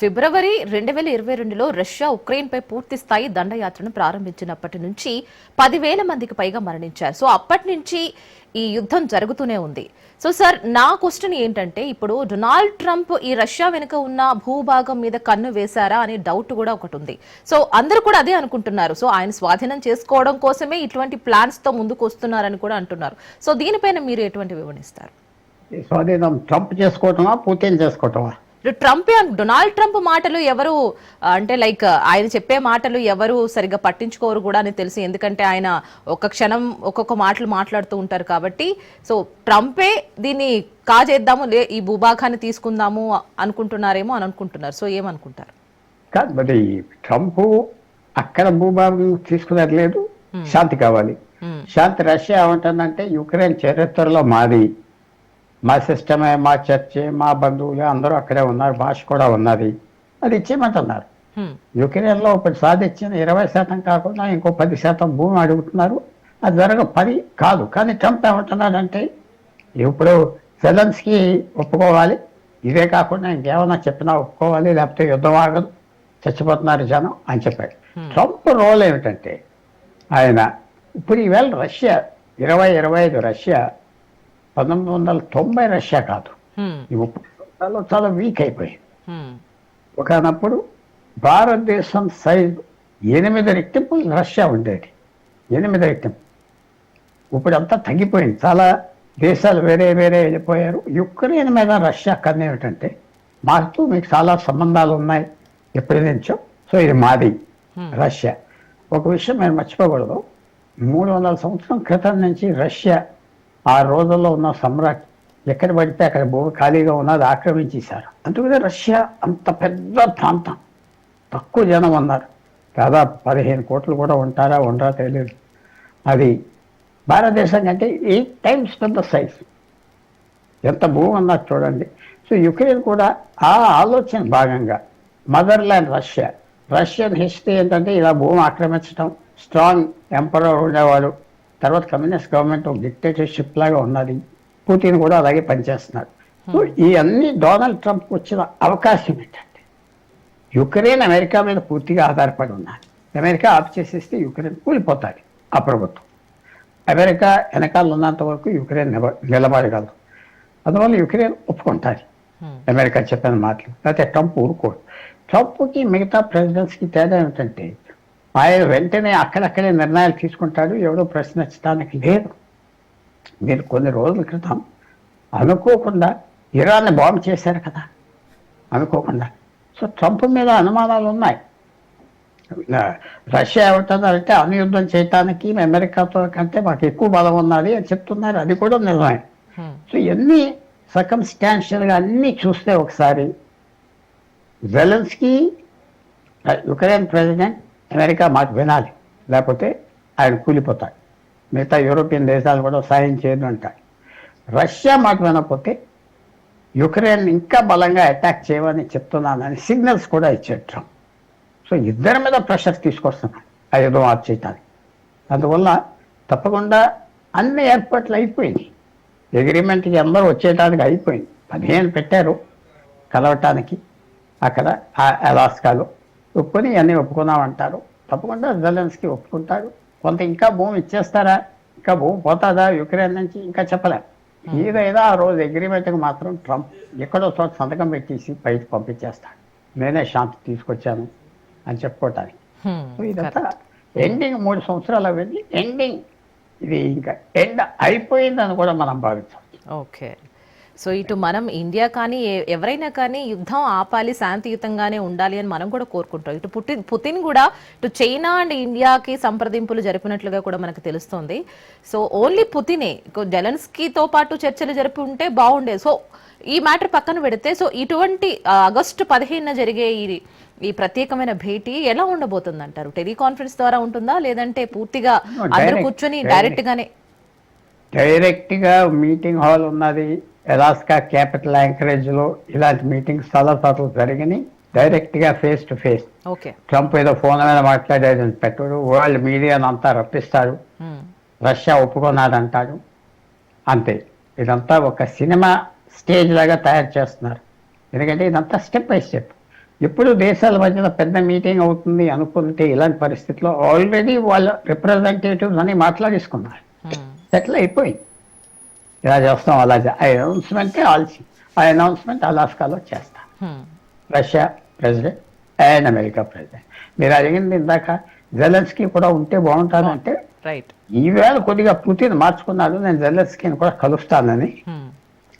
ఫిబ్రవరి రెండు వేల ఇరవై రెండులో రష్యా ఉక్రెయిన్పై పూర్తి స్థాయి దండయాత్రను ప్రారంభించినప్పటి నుంచి పదివేల మందికి పైగా మరణించారు. సో అప్పటి నుంచి ఈ యుద్ధం జరుగుతూనే ఉంది. సో సార్ నా క్వశ్చన్ ఏంటంటే ఇప్పుడు డొనాల్డ్ ట్రంప్ ఈ రష్యా వెనుక ఉన్న భూభాగం మీద కన్ను వేశారా అనే డౌట్ కూడా ఒకటి ఉంది. సో అందరూ కూడా అదే అనుకుంటున్నారు. సో ఆయన స్వాధీనం చేసుకోవడం కోసమే ఇటువంటి ప్లాన్స్తో ముందుకు వస్తున్నారని కూడా అంటున్నారు. సో దీనిపైన మీరు ఎటువంటి వివరిస్తారు స్వాధీనం ట్రంప్ చేసుకోవటమా పూర్తి చేసుకోవటమా? ట్రంప్ డొనాల్డ్ ట్రంప్ మాటలు ఎవరు అంటే లైక్ ఆయన చెప్పే మాటలు ఎవరు సరిగ్గా పట్టించుకోరు కూడా అని తెలుసు ఎందుకంటే ఆయన ఒక్క క్షణం ఒక్కొక్క మాటలు మాట్లాడుతూ ఉంటారు కాబట్టి సో ట్రంపే దీన్ని కాజేద్దాము లే ఈ భూభాగాన్ని తీసుకుందాము అనుకుంటున్నారేమో అని అనుకుంటున్నారు. సో ఏమనుకుంటారు? కాదు మరి ట్రంప్ అక్కడ భూభాగం తీసుకున్నది లేదు శాంతి కావాలి. శాంతి రష్యా ఏమంటుందంటే యుక్రెయిన్ చరిత్రలో మాది. మా సిస్టమే మా చర్చి మా బంధువులు అందరూ అక్కడే ఉన్నారు భాష కూడా ఉన్నది. అది ఇచ్చేయమంటున్నారు. యుక్రెయిన్లో ఇప్పుడు సాధించిన ఇరవై శాతం కాకుండా ఇంకో పది శాతం భూమి అడుగుతున్నారు. అది జరగ పది కాదు. కానీ ట్రంప్ ఏమంటున్నాడంటే ఇప్పుడు సెలెన్స్కి ఒప్పుకోవాలి. ఇదే కాకుండా ఇంకేమైనా చెప్పినా ఒప్పుకోవాలి లేకపోతే యుద్ధం ఆగదు చచ్చిపోతున్నారు జనం అని చెప్పాడు. ట్రంప్ రోల్ ఏమిటంటే ఆయన ఇప్పుడు ఈవేళ రష్యా ఇరవై ఇరవై ఐదు రష్యా పంతొమ్మిది వందల తొంభై రష్యా కాదు. ఈ ముప్పై సంవత్సరాల్లో చాలా వీక్ అయిపోయింది. ఒకనప్పుడు భారతదేశం సైజు ఎనిమిది రెట్టింపులు రష్యా ఉండేది. ఎనిమిది రెట్టింపు. ఇప్పుడు అంతా తగ్గిపోయింది. చాలా దేశాలు వేరే వేరే వెళ్ళిపోయారు. యుక్రెయిన్ మీద రష్యా కన్నా ఏమిటంటే మాకు మీకు చాలా సంబంధాలు ఉన్నాయి. ఎప్పటి నుంచో. సో ఇది మాది. రష్యా. ఒక విషయం మీరు మర్చిపోకూడదు. మూడు వందల సంవత్సరం క్రితం నుంచి రష్యా ఆ రోజుల్లో ఉన్న సమ్రాట్ ఎక్కడ పడితే అక్కడ భూమి ఖాళీగా ఉన్నది ఆక్రమించేశారు. అందుకనే రష్యా అంత పెద్ద ప్రాంతం. తక్కువ జనం ఉన్నారు. దాదాపు పదిహేను కోట్లు కూడా ఉంటారా ఉండరా తెలియదు అది భారతదేశం కంటే ఎయిట్ టైమ్స్ పెద్ద సైజ్. ఎంత భూమి ఉన్నది చూడండి. సో యుక్రెయిన్ కూడా ఆ ఆలోచన భాగంగా మదర్లాండ్ రష్యా. రష్యన్ హిస్టరీ ఏంటంటే ఇలా భూమి ఆక్రమించడం స్ట్రాంగ్ ఎంపరర్ ఉండేవాడు. తర్వాత కమ్యూనిస్ట్ గవర్నమెంట్ డిక్టేటర్షిప్ లాగా ఉన్నది. పుతిన్ కూడా అలాగే పనిచేస్తున్నాడు సో ఈ అన్ని డొనాల్డ్ ట్రంప్ వచ్చిన అవకాశం ఏంటంటే యుక్రెయిన్ అమెరికా మీద పూర్తిగా ఆధారపడి ఉన్నది అమెరికా ఆఫ్ చేసేస్తే యుక్రెయిన్ కూలిపోతుంది ఆ ప్రభుత్వం. అమెరికా వెనకాల ఉన్నంత వరకు యుక్రెయిన్ నిల- నిలబడగలదు. అందువల్ల యుక్రెయిన్ ఒప్పుకుంటుంది. హ్మ్. అమెరికా చెప్పిన మాటలు. లేకపోతే ట్రంప్ ఊరుకోడు. ట్రంప్కి మిగతా ప్రెసిడెంట్స్కి తేడా ఏమిటంటే ఆయన వెంటనే అక్కడక్కడే నిర్ణయాలు తీసుకుంటాడు. ఎవడో ప్రశ్నించడానికి లేదు. మీరు కొన్ని రోజుల క్రితం అనుకోకుండా ఇరాన్ని బాంబు చేశారు కదా. అనుకోకుండా. సో ట్రంప్ మీద అనుమానాలు ఉన్నాయి. రష్యా ఏమంటుందంటే అనుయుద్ధం చేయటానికి అమెరికాతో కంటే మాకు ఎక్కువ బలం ఉన్నది అని చెప్తున్నారు. అది కూడా నిజమే. సో ఇవన్నీ సర్కమ్స్టాన్షియల్గా అన్నీ చూస్తే ఒకసారి జెలెన్స్కీ యుక్రెయిన్ ప్రెసిడెంట్ అమెరికా మాట వినాలి. లేకపోతే ఆయన కూలిపోతాడు. మిగతా యూరోపియన్ దేశాలు కూడా సాయం చేయను అంటారు. రష్యా మాట వినకపోతే యుక్రెయిన్ ఇంకా బలంగా అటాక్ చేయమని చెప్తున్నానని సిగ్నల్స్ కూడా ఇచ్చాడు ట్రంప్. సో ఇద్దరి మీద ప్రెషర్ తీసుకొస్తున్నాడు. ఆ యుద్ధం ఆఫ్ చేయటానికి అందువల్ల తప్పకుండా అన్ని ఏర్పాట్లు అయిపోయింది అగ్రిమెంట్కి అందరూ వచ్చేయడానికి అయిపోయింది. పదిహేను పెట్టారు కలవటానికి అక్కడ ఆ- అలాస్కాలో. ఒప్పుకొని అన్నీ ఒప్పుకున్నామంటారు. తప్పకుండా జెలెన్స్కి ఒప్పుకుంటాడు కొంత ఇంకా భూమి ఇచ్చేస్తారా? ఇంకా భూమి పోతాదా? యుక్రెయిన్ నుంచి ఇంకా చెప్పలేం. ఏదైనా ఆ రోజు అగ్రిమెంట్కి మాత్రం ట్రంప్ ఎక్కడో చోట సంతకం పెట్టేసి పైకి పంపించేస్తాడు. నేనే శాంతి తీసుకొచ్చాను అని చెప్పుకోవటానికి ఇదంతా ఎండింగ్ మూడు సంవత్సరాలు అవన్నీ ఎండింగ్. ఇది ఇంకా ఎండ్ అయిపోయిందని కూడా మనం భావించాం. ఓకే. సో ఇటు మనం ఇండియా కానీ ఎవరైనా కానీ యుద్ధం ఆపాలి శాంతియుతంగానే ఉండాలి అని మనం కూడా కోరుకుంటాం. ఇటు పుటిన్ పుతిన్ కూడా ఇటు చైనా అండ్ ఇండియాకి సంప్రదింపులు జరిపినట్లుగా కూడా మనకు తెలుస్తోంది. సో ఓన్లీ పుతినే జెలెన్స్కీతో పాటు చర్చలు జరిపి ఉంటే బాగుండేది. సో ఈ మ్యాటర్ పక్కన పెడితే సో ఇటువంటి ఆగస్టు పదిహేనున జరిగే ఈ ఈ ప్రత్యేకమైన భేటీ ఎలా ఉండబోతుంది అంటారు టెలికాన్ఫరెన్స్ ద్వారా ఉంటుందా? లేదంటే పూర్తిగా అందరూ కూర్చొని. డైరెక్ట్ గానే డైరెక్ట్గా మీటింగ్ హాల్ ఉన్నది. ఎలాస్కా క్యాపిటల్ యాంకరేజ్లో ఇలాంటి మీటింగ్స్ చాలా సార్లు జరిగినాయి. డైరెక్ట్గా ఫేస్ టు ఫేస్ ట్రంప్ ఏదో ఫోన్ మీద మాట్లాడేది పెట్టడు. వరల్డ్ మీడియాను అంతా రప్పిస్తాడు. రష్యా ఒప్పుకున్నాడంటాడు. అంతే. ఇదంతా ఒక సినిమా స్టేజ్ లాగా తయారు చేస్తున్నారు. ఎందుకంటే ఇదంతా స్టెప్ బై స్టెప్ ఎప్పుడు దేశాల మధ్యన పెద్ద మీటింగ్ అవుతుంది అనుకుంటే ఇలాంటి పరిస్థితిలో ఆల్రెడీ వాళ్ళ రిప్రజెంటేటివ్స్ అని మాట్లాడేసుకున్నారు. సెటిల్ అయిపోయింది. ఇలా చేస్తాం అలా అనౌన్స్మెంట్ ఆల్సి ఆ అనౌన్స్మెంట్ అలాస్కాలో చేస్తాం. Russia president and America president. మీరు అడిగింది ఇందాక జెలెన్స్కీ కూడా ఉంటే బాగుంటుందంటే ఈవేళ కొద్దిగా పుతిన్ మార్చుకున్నాడు నేను జెలెన్స్కీని కూడా కలుస్తానని.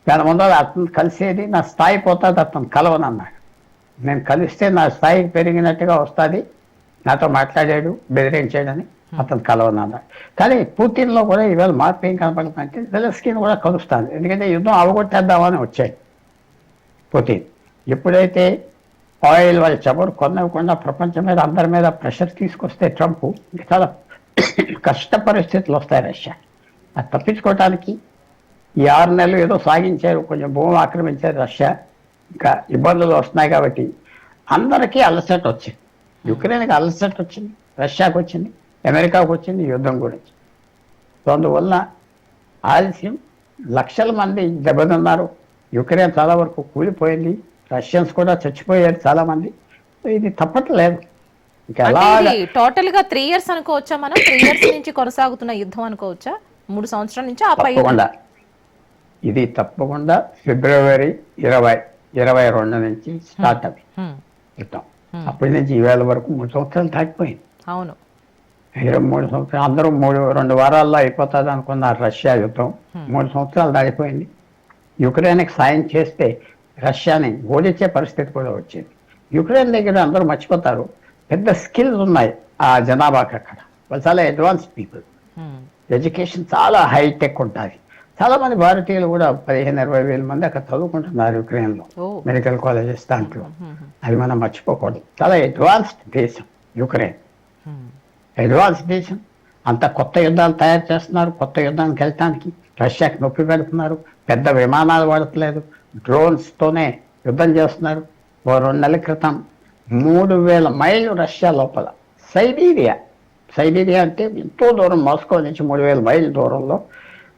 దాని ముందు అతను కలిసేది నా స్థాయి పోతుంది అతను కలవనన్నాడు. నేను కలిస్తే నా స్థాయి పెరిగినట్టుగా వస్తుంది నాతో మాట్లాడాడు బెదిరించాడని. Hmm. అతను కలవనన్న కానీ పుతిన్లో కూడా ఈవేళ మార్పు ఏం కనపడుతుందంటే జెలెస్కీని కూడా కలుస్తాను. ఎందుకంటే యుద్ధం అవగొట్టేద్దామని వచ్చాయి పుతిన్. ఎప్పుడైతే ఆయిల్ వాళ్ళ చమురు కొనకుండా ప్రపంచం మీద అందరి మీద ప్రెషర్ తీసుకొస్తే ట్రంప్ చాలా కష్ట పరిస్థితులు వస్తాయి రష్యా. అది తప్పించుకోవటానికి ఈ ఆరు నెలలు ఏదో సాగించారు కొంచెం భూమి ఆక్రమించారు రష్యా. ఇంకా ఇబ్బందులు వస్తున్నాయి కాబట్టి అందరికీ అలసట వచ్చింది. యుక్రెయిన్కి అలసట వచ్చింది రష్యాకి వచ్చింది. అమెరికాకు వచ్చింది యుద్ధం వచ్చింది సో అందువల్ల ఆలస్యం. లక్షల మంది దెబ్బతిన్నారు. యుక్రెయిన్ చాలా వరకు కూలిపోయింది. రష్యన్స్ కూడా చచ్చిపోయారు చాలా మంది ఇది తప్పట్లేదు. టోటల్గా త్రీ ఇయర్స్ అనుకోవచ్చా మనం? త్రీ ఇయర్స్ నుంచి కొనసాగుతున్న యుద్ధం అనుకోవచ్చా? మూడు సంవత్సరాల నుంచి ఆ పై ఇది తప్పకుండా ఫిబ్రవరి ఇరవై ఇరవై రెండు నుంచి స్టార్ట్ అవి. యుద్ధం. అప్పటి నుంచి ఈవేళ వరకు మూడు సంవత్సరాలు దాటిపోయింది అవును. ఇరవై మూడు సంవత్సరాలు అందరూ మూడు రెండు వారాల్లో అయిపోతుంది అనుకున్నారు రష్యా యుద్ధం. మూడు సంవత్సరాలు దాటిపోయింది. యుక్రెయిన్కి సాయం చేస్తే రష్యాని ఓడించే పరిస్థితి కూడా వచ్చింది. యుక్రెయిన్ దగ్గర అందరూ మర్చిపోతారు. పెద్ద స్కిల్స్ ఉన్నాయి ఆ జనాభాకి అక్కడ. వాళ్ళు చాలా అడ్వాన్స్ పీపుల్. ఎడ్యుకేషన్ చాలా హైటెక్ ఉంటుంది. చాలా మంది భారతీయులు కూడా పదిహేను ఇరవై వేల మంది అక్కడ చదువుకుంటున్నారు యుక్రెయిన్లో. మెడికల్ కాలేజెస్ దాంట్లో. అది మనం మర్చిపోకూడదు. చాలా అడ్వాన్స్డ్ దేశం యుక్రెయిన్. అడ్వాన్స్ దేశం. అంత కొత్త యుద్ధాలు తయారు చేస్తున్నారు. కొత్త యుద్ధానికి వెళ్ళటానికి రష్యాకి నొప్పి పెడుతున్నారు. పెద్ద విమానాలు వాడట్లేదు. డ్రోన్స్తోనే యుద్ధం చేస్తున్నారు. ఓ రెండు నెలల క్రితం మూడు వేల మైళ్ళు రష్యా లోపల. సైబీరియా. సైబీరియా అంటే ఎంతో దూరం మాస్కో నుంచి మూడు వేల మైళ్ళ దూరంలో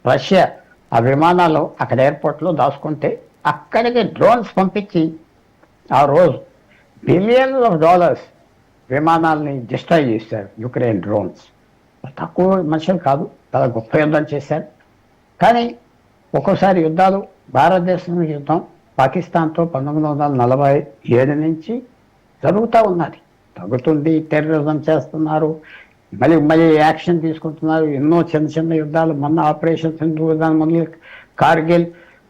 రష్యా ఆ విమానాలు అక్కడ ఎయిర్పోర్ట్లో దాచుకుంటే అక్కడికి డ్రోన్స్ పంపించి ఆ రోజు బిలియన్స్ ఆఫ్ డాలర్స్ విమానాల్ని డిస్ట్రాయ్ చేశారు యుక్రెయిన్ డ్రోన్స్. తక్కువ మనుషులు కాదు చాలా గొప్ప యుద్ధం చేశారు. కానీ ఒక్కోసారి యుద్ధాలు భారతదేశం యుద్ధం పాకిస్తాన్తో పంతొమ్మిది వందల నలభై ఏడు నుంచి జరుగుతూ ఉన్నది. తగ్గుతుంది టెర్రరిజం చేస్తున్నారు మళ్ళీ మళ్ళీ యాక్షన్ తీసుకుంటున్నారు. ఎన్నో చిన్న చిన్న యుద్ధాలు మొన్న ఆపరేషన్ సింధు దాని ముందు కార్గిల్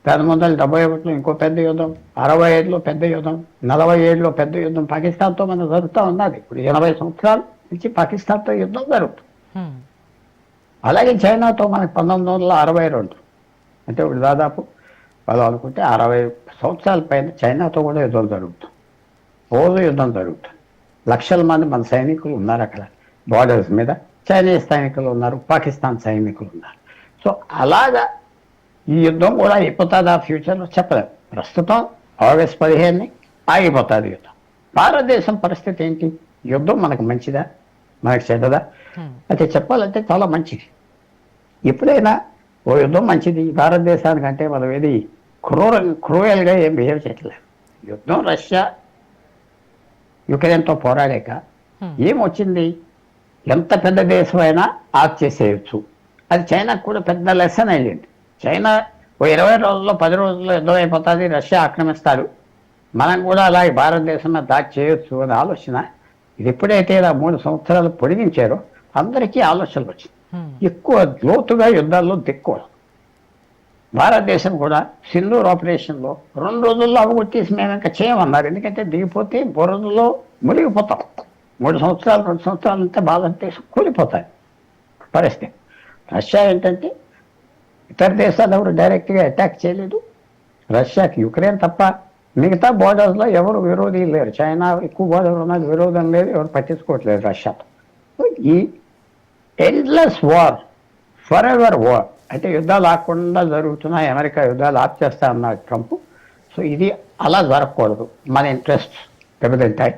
దాని ముందర డెబ్బై ఒకటిలో ఇంకో పెద్ద యుద్ధం అరవై ఐదులో పెద్ద యుద్ధం నలభై ఏడులో పెద్ద యుద్ధం పాకిస్తాన్తో మనం జరుగుతూ ఉన్నది. ఇప్పుడు ఎనభై సంవత్సరాల నుంచి పాకిస్తాన్తో యుద్ధం జరుగుతుంది. అలాగే చైనాతో మనకి పంతొమ్మిది వందల అరవై రెండు అంటే ఇప్పుడు దాదాపు వాళ్ళు అనుకుంటే అరవై సంవత్సరాల పైన చైనాతో కూడా యుద్ధం జరుగుతుంది. రోజు యుద్ధం జరుగుతుంది. లక్షల మంది మన సైనికులు ఉన్నారు అక్కడ. బార్డర్స్ మీద చైనీస్ సైనికులు ఉన్నారు పాకిస్తాన్ సైనికులు ఉన్నారు. సో అలాగా ఈ యుద్ధం కూడా అయిపోతుందా? ఫ్యూచర్లో చెప్పలేము ప్రస్తుతం ఆగస్ట్ పదిహేనుని ఆగిపోతుంది యుద్ధం. భారతదేశం పరిస్థితి ఏంటి? యుద్ధం మనకు మంచిదా? మనకు చెడ్డదా. అయితే చెప్పాలంటే చాలా మంచిది. ఎప్పుడైనా ఓ యుద్ధం మంచిది. భారతదేశానికంటే మనం ఏది క్రూర క్రూయల్గా ఏం బిహేవ్ చేయట్లేదు. యుద్ధం రష్యా యుక్రెయిన్తో పోరాడాక. ఏమొచ్చింది ఎంత పెద్ద దేశమైనా ఆఫ్ చేసేయచ్చు. అది చైనాకు కూడా పెద్ద లెసన్ అయ్యింది. చైనా ఓ ఇరవై రోజుల్లో పది రోజుల్లో యుద్ధం అయిపోతుంది రష్యా ఆక్రమిస్తారు. మనం కూడా అలాగే భారతదేశం మీద దాడి చేయొచ్చు అనే ఆలోచన. ఇది ఎప్పుడైతే ఇలా మూడు సంవత్సరాలు పొడిగించారో అందరికీ ఆలోచనలు వచ్చింది. ఎక్కువ లోతుగా యుద్ధాల్లో దిక్కువ భారతదేశం కూడా సింధూర్ ఆపరేషన్లో రెండు రోజుల్లో అవగొట్టేసి మేము ఇంకా చేయమన్నారు. ఎందుకంటే దిగిపోతే బురదలో మునిగిపోతాం. మూడు సంవత్సరాలు రెండు సంవత్సరాలు అంటే భారతదేశం కూలిపోతాయి పరిస్థితి. రష్యా ఏంటంటే ఇతర దేశాలు ఎవరు డైరెక్ట్గా అటాక్ చేయలేదు. రష్యాకి యుక్రెయిన్ తప్ప మిగతా బోర్డర్స్లో ఎవరు విరోధి లేరు. చైనా ఎక్కువ బోర్డర్ ఉన్నది విరోధం లేదు ఎవరు పట్టించుకోవట్లేదు రష్యాతో. ఈ endless war forever war అంటే యుద్ధాలు ఆకుండా జరుగుతున్నాయి అమెరికా యుద్ధాలు ఆప్ చేస్తా అన్నాడు ట్రంప్. సో ఇది అలా జరగకూడదు. మన ఇంట్రెస్ట్ దెబ్బతింటాయి.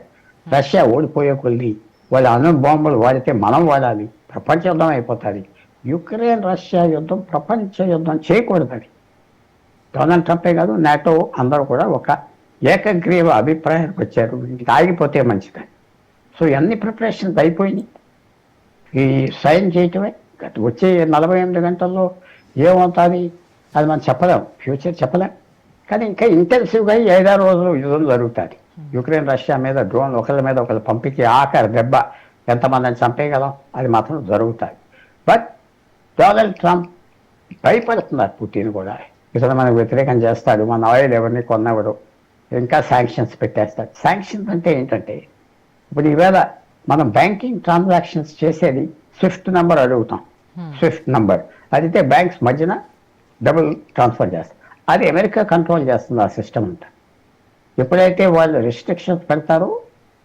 రష్యా ఓడిపోయే కొద్ది వాళ్ళ అణు బాంబులు వాడితే మనం వాడాలి. ప్రపంచ యుద్ధం అయిపోతుంది. యుక్రెయిన్ రష్యా యుద్ధం ప్రపంచ యుద్ధం చేయకూడదని. డొనాల్డ్ ట్రంపే కాదు నాటో అందరూ కూడా ఒక ఏకగ్రీవ అభిప్రాయానికి వచ్చారు. ఇది ఆగిపోతే మంచిదని సో అన్ని ప్రిపరేషన్స్ అయిపోయినాయి. ఈ సైన్ చేయటమే వచ్చే నలభై ఎనిమిది గంటల్లో ఏమవుతుంది అది మనం చెప్పలేం ఫ్యూచర్ చెప్పలేం. కానీ ఇంకా ఇంటెన్సివ్గా ఐదారు రోజులు యుద్ధం జరుగుతుంది. యుక్రెయిన్ రష్యా మీద డ్రోన్ ఒకరి మీద ఒకరు పంపించి ఆఖరి దెబ్బ ఎంతమందిని చంపేయగలం అది మాత్రం జరుగుతుంది. బట్ డొనాల్డ్ ట్రంప్ భయపడుతున్నారు పుటిన్ కూడా. ఇతను మనకు వ్యతిరేకం చేస్తాడు. మన ఆయిల్ ఎవరిని కొన్నవాడు. ఇంకా శాంక్షన్స్ పెట్టేస్తాడు. శాంక్షన్స్ అంటే ఏంటంటే ఇప్పుడు ఈవేళ మనం బ్యాంకింగ్ ట్రాన్సాక్షన్స్ చేసేది స్విఫ్ట్ నెంబర్ అడుగుతాం. స్విఫ్ట్ నంబర్ అదితే బ్యాంక్స్ మధ్యన డబుల్ ట్రాన్స్ఫర్ చేస్తారు. అది అమెరికా కంట్రోల్ చేస్తుంది ఆ సిస్టమ్ అంతా ఎప్పుడైతే వాళ్ళు రిస్ట్రిక్షన్స్ పెడతారో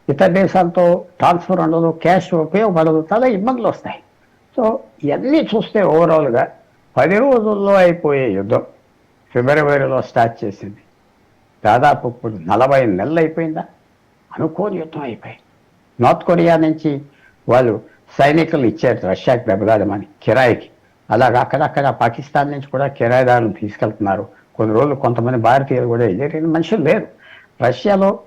ఇతర దేశాలతో ట్రాన్స్ఫర్ ఉండదు క్యాష్ ఉపయోగపడదు చాలా ఇబ్బందులు వస్తాయి. సో ఇవన్నీ చూస్తే ఓవరాల్గా పది రోజుల్లో అయిపోయే యుద్ధం ఫిబ్రవరిలో స్టార్ట్ చేసింది. దాదాపు ఇప్పుడు నలభై నెలలు అయిపోయిందా? అనుకోని యుద్ధం అయిపోయింది. నార్త్ కొరియా నుంచి వాళ్ళు సైనికులు ఇచ్చారు రష్యాకి దెబ్బలాడమని కిరాయికి. అలాగ అక్కడక్కడ పాకిస్తాన్ నుంచి కూడా కిరాయిదారులు తీసుకెళ్తున్నారు. కొన్ని రోజులు కొంతమంది భారతీయులు కూడా ఎదురైన మనుషులు లేరు. రష్యాలో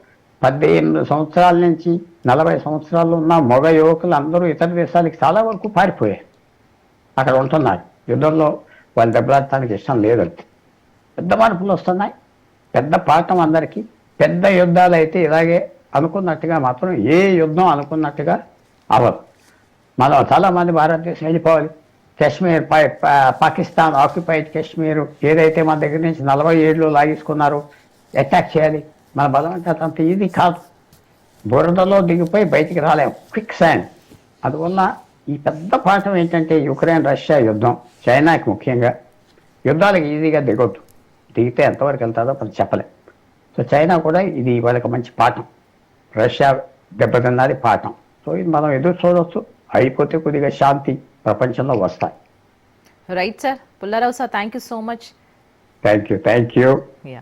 పద్దెనిమిది సంవత్సరాల నుంచి నలభై సంవత్సరాలు ఉన్న మగ యువకులు అందరూ ఇతర దేశాలకు చాలా వరకు పారిపోయారు. అక్కడ ఉంటున్నారు. యుద్ధంలో వాళ్ళు దెబ్బలాడటానికి ఇష్టం లేదు పెద్ద మార్పులు వస్తున్నాయి. పెద్ద పాఠం అందరికీ. పెద్ద యుద్ధాలు అయితే ఇలాగే అనుకున్నట్టుగా మాత్రం ఏ యుద్ధం అనుకున్నట్టుగా అవ్వదు. మనం చాలామంది భారతదేశం వెళ్ళిపోవాలి. కశ్మీర్ పై పా- పాకిస్తాన్ ఆక్యుపైడ్ కాశ్మీర్ ఏదైతే మన దగ్గర నుంచి నలభై ఏళ్ళు లాగేసుకున్నారో అటాక్ చేయాలి. మన బలం అంటే అంత ఇది కాదు. బురదలో దిగిపోయి బయటికి రాలేము క్విక్ శాండ్ అందువల్ల ఈ పెద్ద పాఠం ఏంటంటే యుక్రెయిన్ రష్యా యుద్ధం. చైనాకి ముఖ్యంగా. యుద్ధాలకు ఈజీగా దిగొద్దు. దిగితే ఎంతవరకు వెళ్తాదో మనం చెప్పలేం. సో చైనా కూడా ఇది వాళ్ళకి మంచి పాఠం. రష్యా దెబ్బతిన్నది పాఠం. సో ఇది మనం ఎదురు చూడవచ్చు అయిపోతే కొద్దిగా శాంతి ప్రపంచంలో వస్తాయి. Right sir Pullarao sir thank you so much thank you thank you